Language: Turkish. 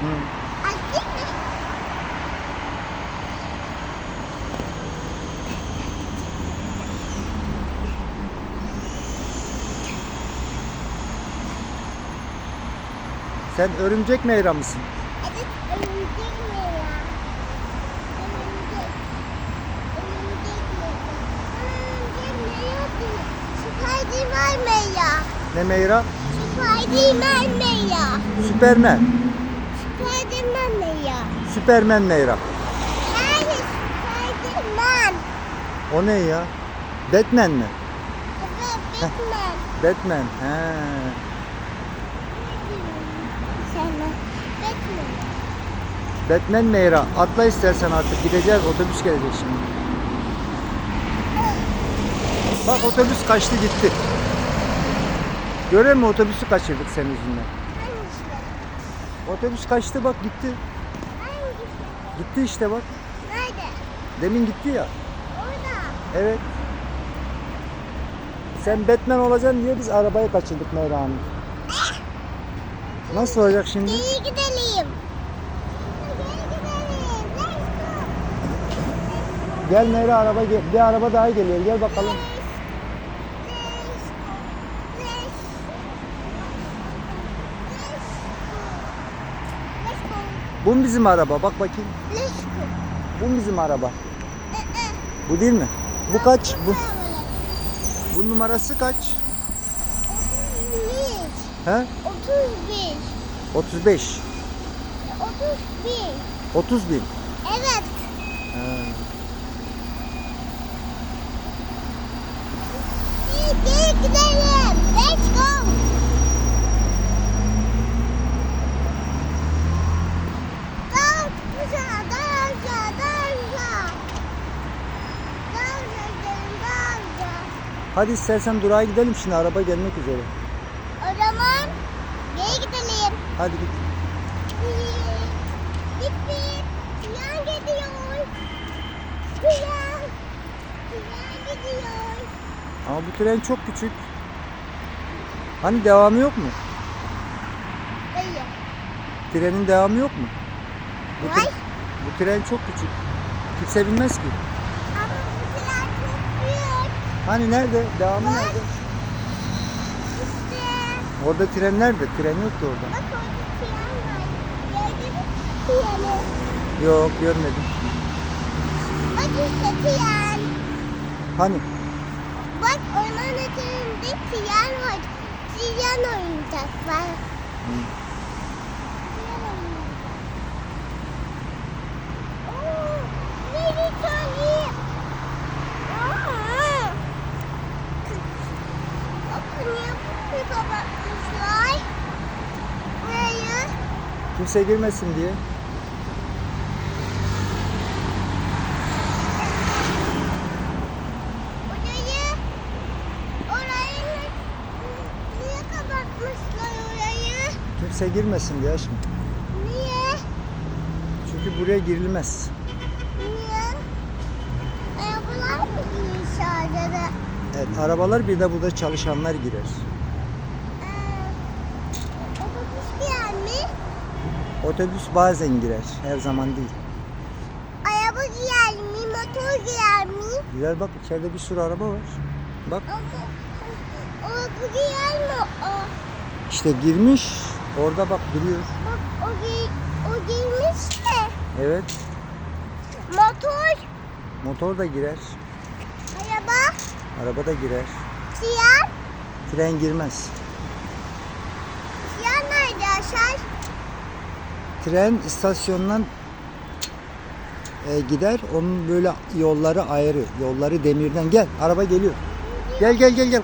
Hı. Sen örümcek meyra mısın? Evet, örümcek mi ya? Örümcek. Örümcek mi? Örümcek mi yok? Spiderman mi ya? Ne meyra? Spiderman mi ya? Süpermen. Süpermen meyra. Hayır, Spiderman. O ne ya? Batman mi? Evet, Batman. Batman. He. Batman. Batman meyra. Atla istersen artık gideceğiz. Otobüs gelecek şimdi. Bak otobüs kaçtı gitti. Görüyor musun otobüsü kaçırdık senin yüzünden. Hangisi? Otobüs kaçtı bak gitti. Gitti işte bak. Nerede? Demin gitti ya. Orada. Evet. Sen Batman olacaksın diye biz arabayı kaçırdık Meyra Hanım. Nasıl olacak şimdi? Geri gidelim. Gel Meyra araba gel. Bir araba daha geliyor. Gel bakalım. Bu mu bizim araba? Bak bakayım. Bu mu bizim araba? Bu değil mi? Bu kaç? Bu, bu numarası kaç? He? 31. 35. 31. 30 bin. Evet. He. Geri gidelim. Let's go. Daha güzel, daha güzel, daha güzel. Daha güzel gidelim, daha güzel. Hadi istersen durağa gidelim şimdi araba gelmek üzere. O zaman geri gidelim. Hadi git. Tren gidiyor. Tren. Tren gidiyor. Ama bu tren çok küçük. Hani devamı yok mu? Hayır. Trenin devamı yok mu? Bu, tre- bu tren çok küçük. Kimse binmez ki. Ama bu tren çok büyük. Hani nerede? Devamı Bak. nerede? İşte. Orada tren nerede? Tren yok ki orada. Bak orada tren var. Gördün mü treni? Yok görmedim. Bak işte tren. Hani? Bak onun üzerinde tren var. Tren oyuncaklar. Hı. Tren oyuncak. Oo, beni söyleyeyim. Aa. Bakın niye bu kapatmışlar? Kimse girmesin diye. Orayı, orayı niye kapatmışlar orayı? Kimse girmesin diye aşkım. Niye? Çünkü buraya girilmez. Niye? Ayakkabılar mı giyiyor sadece? Evet arabalar bir de burada çalışanlar girer. Ee, otobüs giyer mi? Otobüs bazen girer. Her zaman değil. Araba giyer mi? Motor giyer mi? Girer bak içeride bir sürü araba var. Bak o giyer mi o? işte girmiş. Orada bak duruyor. Bak o, o giymiş de. Evet. Motor, Motor da girer. araba, Araba da girer. tren. Tren girmez. Tren nerede aşağı? Tren istasyondan e, gider. Onun böyle yolları ayrı. Yolları demirden. Gel araba geliyor. Gel gel gel gel.